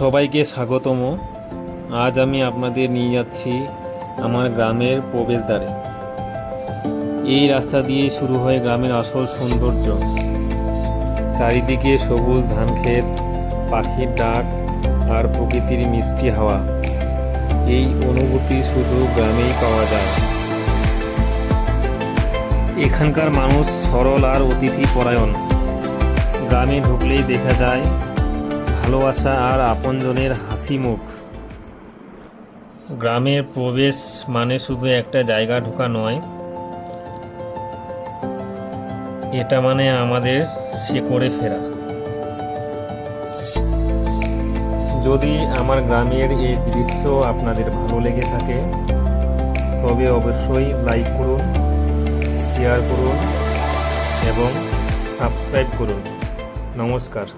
সবাইকে স্বাগতম। আজ আমি আপনাদের নিয়ে যাচ্ছি আমার গ্রামের প্রবেশদ্বারে। এই রাস্তা দিয়ে শুরু হয় গ্রামের আসল সৌন্দর্য। চারিদিকে সবুজ ধান ক্ষেত পাখির ডাক আর প্রকৃতির মিষ্টি হাওয়া। এই অনুভূতি শুধু গ্রামেই পাওয়া যায়। এখানকার মানুষ সরল আর অতিথি পরায়ণ গ্রামে ঢুকলেই দেখা যায় ভালোবাসা আর আপনজনের হাসি মুখ। গ্রামের প্রবেশ মানে শুধু একটা জায়গা ঢোকা নয়, এটা মানে আমাদের শেকড়ে ফেরা। যদি আমার গ্রামের এই দৃশ্য আপনাদের ভালো লেগে থাকে, তবে অবশ্যই লাইক করুন, শেয়ার করুন এবং সাবস্ক্রাইব করুন। নমস্কার।